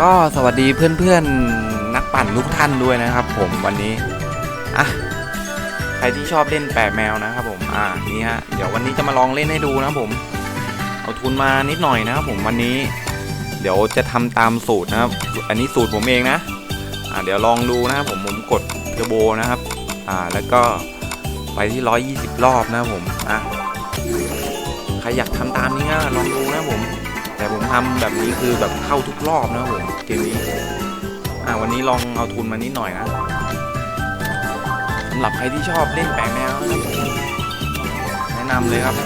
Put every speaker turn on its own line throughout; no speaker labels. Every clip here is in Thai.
ก็สวัสดีเพื่อนๆนักปั่นทุกท่านด้วยนะครับผมวันนี้อะใครที่ชอบเล่นแปะแมวนะครับผมอ่านี่ฮะเดี๋ยววันนี้จะมาลองเล่นให้ดูนะครับผมเอาทุนมานิดหน่อยนะครับผมวันนี้ เดี๋ยวจะทำตามสูตรนะครับ อันนี้สูตรผมเองนะอ่าเดี๋ยวลองดูนะครับผมผมกดเทอร์โบนะครับอ่าแล้วก็ไปที่ 120 รอบนะครับผมอะใครอยากทำตามนี้ก็ลองดูนะครับผม แต่ผมทำแบบนี้คือแบบเข้าทุกรอบนะผมเกมนี้อ่าวันนี้ลองเอาทุนมานิดหน่อยนะสำหรับใครที่ชอบเล่นแปลงแนวนะแนะนำเลยครับ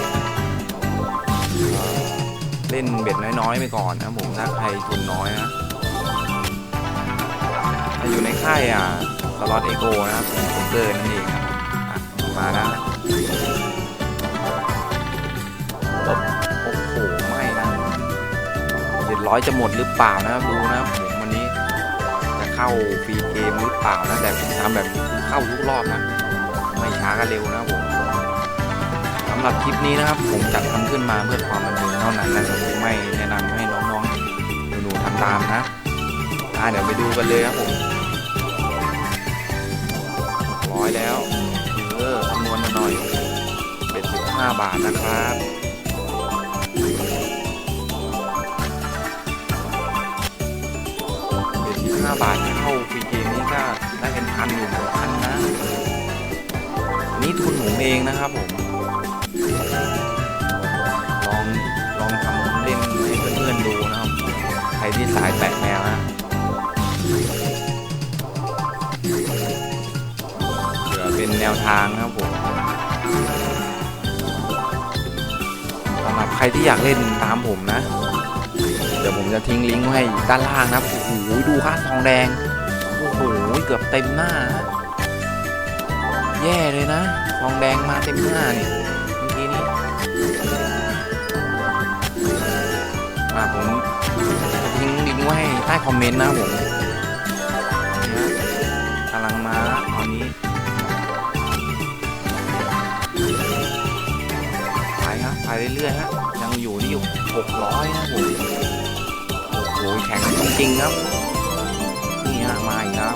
เล่นเบ็ดน้อยๆไปก่อนนะผมถ้าใครทุนน้อยนะถ้าอยู่ในค่ายอะสล็อตเอโกนะครับโป๊กเกอร์นั่นเองครับอะมาแล้วนะ ร้อยจะหมดหรือเปล่านะครับดูนะครับผมวันนี้จะเข้าฟรีเกมหรือเปล่านะแต่ทำแบบเข้าทุกรอบนะ ไม่ช้าก็เร็วนะผมสำหรับคลิปนี้นะครับผมจัดทำขึ้นมาเพื่อความบันเทิงเท่านั้นนะครับไม่แนะนำให้น้องๆหนูๆทำตามนะเดี๋ยวไปดูกันเลยครับผมร้อยแล้วเออคำนวณมาหน่อยเป็น15บาทนะครับ บาทเข้าฟรีเกมนี่ก็ได้เป็นพันอยู่เหมือนกันนะนี่ทุนผมเองนะครับผม ลองลองทำเล่นให้เพื่อนๆดูนะครับ ใครที่สายแปะแมวนะเผื่อเป็นแนวทางนะครับผมสำหรับใครที่อยากเล่นตามผมนะ ดี๋ยวผมจะทิ้งลิงก์ไว้ให้ด้านล่างนะครับโอ้โหดูค่าทองแดง โอ้โหเกือบเต็มหน้า แย่เลยนะ ทองแดงมาเต็มหน้าเนี่ยเมื่อกี้นี้มาผมจะทิ้งลิงก์ไว้ให้ใต้คอมเมนต์นะผมกำลังมาตอนนี้ไปครับไปเรื่อยๆฮะยังอยู่ที่600นะผม แข็งจริงๆครับ นี่ฮะมาอีกแล้ว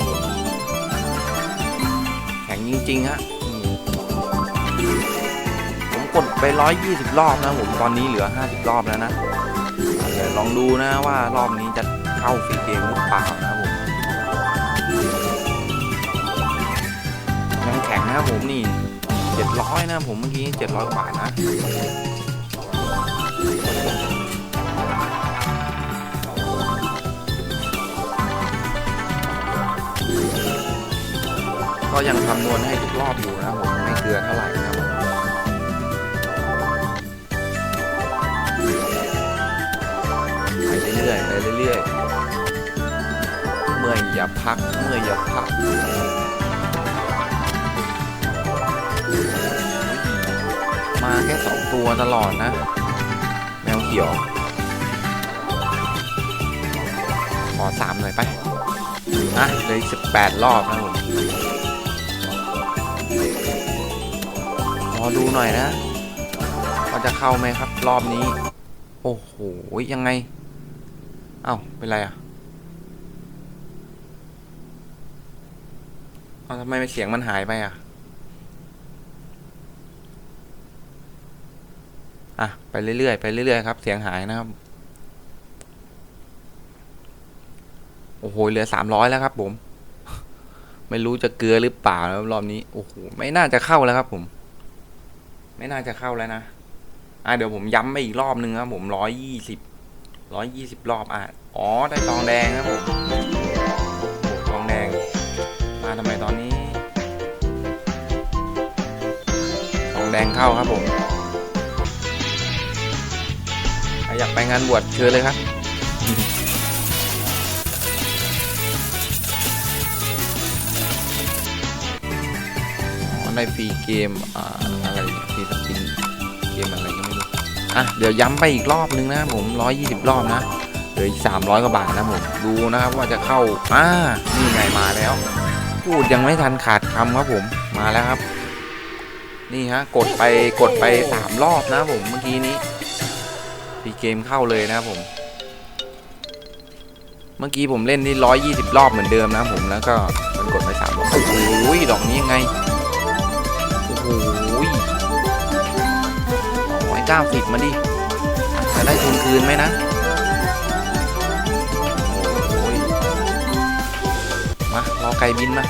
แข็งจริงๆฮะผมกดไป 120 รอบนะผมตอนนี้เหลือ 50 รอบแล้วนะเดี๋ยวลองดูนะว่ารอบนี้จะเข้าฟรีเกมหรือเปล่านะผมยังแข็งนะผมนี่ 700 นะผมเมื่อกี้ 700กว่านะ ก็ยังคำนวณให้ทุกรอบอยู่นะผมไม่เกลือเท่าไหร่นะครับผมไปเรื่อยๆไปเรื่อยๆ เมื่อยอย่าพัก เมื่อยอย่าพักมาแค่สองตัวตลอดนะ แมวเขียว ขอสามหน่อยไป อะเลยสิบแปดรอบนะผม รอดูหน่อยนะว่าจะเข้าไหมครับ รอบนี้ โอ้โห ยังไง เอ้า เป็นไรอะเอาทำไมเสียงมันหายไปอะ อะ ไปเรื่อยๆ ไปเรื่อยๆ ครับ เสียงหายนะครับ โอ้โห เหลือสามร้อยแล้วครับผม ไม่รู้จะเกลือหรือเปล่าแล้วรอบนี้โอ้โหไม่น่าจะเข้าแล้วครับ ผม ไม่น่าจะเข้าแล้วนะอะเดี๋ยวผมย้ำไปอีกรอบนึงครับผมร้อยยี่สิบร้อยยี่สิบรอบอะอ๋อได้ทองแดงครับผมโอ้โหทองแดงมาทำไมตอนนี้ทองแดงเข้าครับผมอยากไปงานบวชเชิญเลยครับ อ๋อได้ฟรีเกมอะไรฟรีสปินเกมอะไรก็ไม่รู้อะเดี๋ยวย้ำไปอีกรอบนึงนะครับผม 120 รอบนะเหลืออีก 300 กว่าบาทนะผม ดูนะครับว่าจะเข้าอ่านี่ไงมาแล้ว พูดยังไม่ทันขาดคำครับผมมาแล้วครับ นี่ฮะกดไปกดไป 3 รอบนะผมเมื่อกี้นี้ฟรีเกมเข้าเลยนะผมเมื่อกี้ผมเล่นที่ร้อยยี่สิบรอบเหมือนเดิมนะผมแล้วก็มันกดไปสามรอบโอ้โหดอกนี้ยังไง โอ้โหร้อยเก้าสิบมาดิจะได้ทุนคืนไหมนะโอ้ยมารอไก่บินมา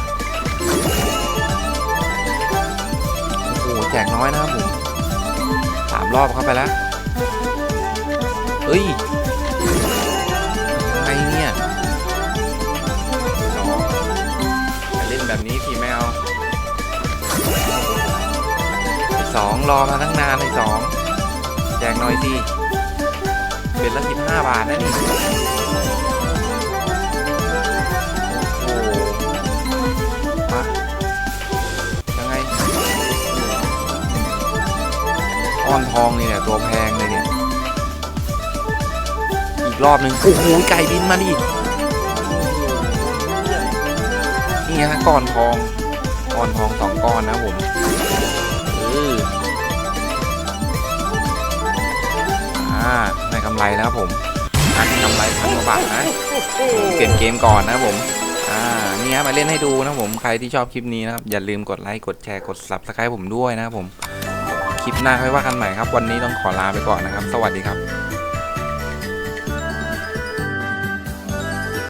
โอ้โหแจกน้อยนะครับผมสามรอบเข้าไปแล้ว เฮ้ย รอมาตั้งนานไอ้สองแจกหน่อยสิเป็นละสิบห้าบาทนะนี่ โอ้มายังไงอ้อนทองนี่เนี่ยตัวแพงเลยเนี่ย อีกรอบหนึ่งโอ้โหไก่บินมาดินี่ฮะก้อนทองก้อนทองสองก้อนนะผม ได้กำไรแล้วครับผมอันกำไรพันกว่าบาทนะเปลี่ยนเกมก่อนนะครับผมอ่านี่ฮะมาเล่นให้ดูนะผมใครที่ชอบคลิปนี้นะครับอย่าลืมกดไลค์กดแชร์กดซับสไครต์ผมด้วยนะครับผมคลิปหน้าค่อยว่ากันใหม่ครับ วันนี้ต้องขอลาไปก่อนนะครับ สวัสดีครับ